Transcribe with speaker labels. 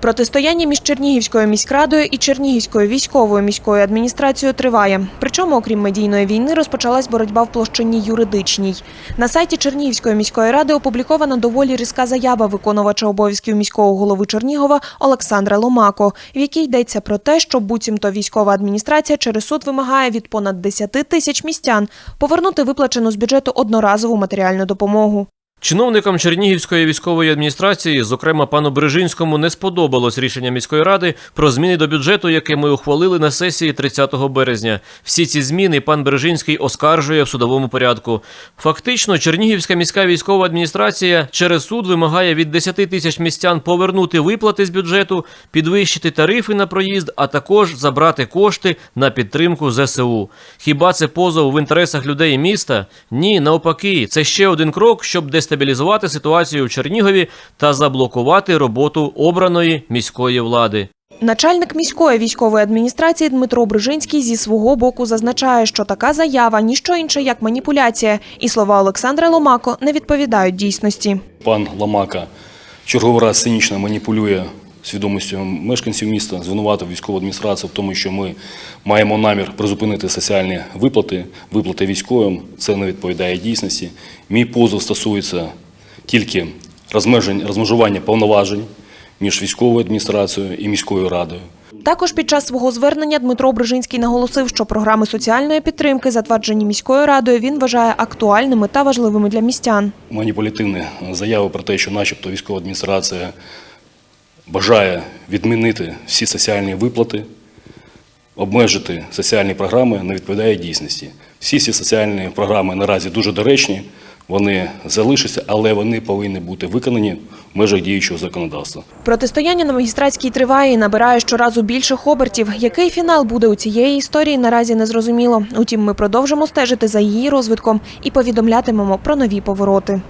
Speaker 1: Протистояння між Чернігівською міськрадою і Чернігівською військовою міською адміністрацією триває. Причому, окрім медійної війни, розпочалась боротьба в площині юридичній. На сайті Чернігівської міської ради опублікована доволі різка заява виконувача обов'язків міського голови Чернігова Олександра Ломако, в якій йдеться про те, що буцімто військова адміністрація через суд вимагає від понад 10 тисяч містян повернути виплачену з бюджету одноразову матеріальну допомогу.
Speaker 2: Чиновникам Чернігівської військової адміністрації, зокрема пану Бережинському, не сподобалось рішення міської ради про зміни до бюджету, яке ми ухвалили на сесії 30 березня. Всі ці зміни пан Бережинський оскаржує в судовому порядку. Фактично, Чернігівська міська військова адміністрація через суд вимагає від 10 тисяч містян повернути виплати з бюджету, підвищити тарифи на проїзд, а також забрати кошти на підтримку ЗСУ. Хіба це позов в інтересах людей міста? Ні, навпаки, це ще один крок, щоб дестабілізувати ситуацію в Чернігові та заблокувати роботу обраної міської влади.
Speaker 1: Начальник міської військової адміністрації Дмитро Брижинський зі свого боку зазначає, що така заява – ніщо інше як маніпуляція, і слова Олександра Ломако не відповідають дійсності.
Speaker 3: Пан Ломака черговий раз цинічно маніпулює свідомістю мешканців міста, звинуватив військову адміністрацію в тому, що ми маємо намір призупинити соціальні виплати, виплати військовим. Це не відповідає дійсності. Мій позов стосується тільки розмежування повноважень між військовою адміністрацією і міською радою.
Speaker 1: Також під час свого звернення Дмитро Брижинський наголосив, що програми соціальної підтримки, затверджені міською радою, він вважає актуальними та важливими для містян.
Speaker 3: маніпулятивні заяви про те, що начебто військова адміністрація бажає відмінити всі соціальні виплати, обмежити соціальні програми, не відповідає дійсності. Всі ці соціальні програми наразі дуже доречні, вони залишаться, але вони повинні бути виконані в межах діючого законодавства.
Speaker 1: Протистояння на магістратській триває і набирає щоразу більших обертів. Який фінал буде у цієї історії, наразі не зрозуміло. Утім, ми продовжимо стежити за її розвитком і повідомлятимемо про нові повороти.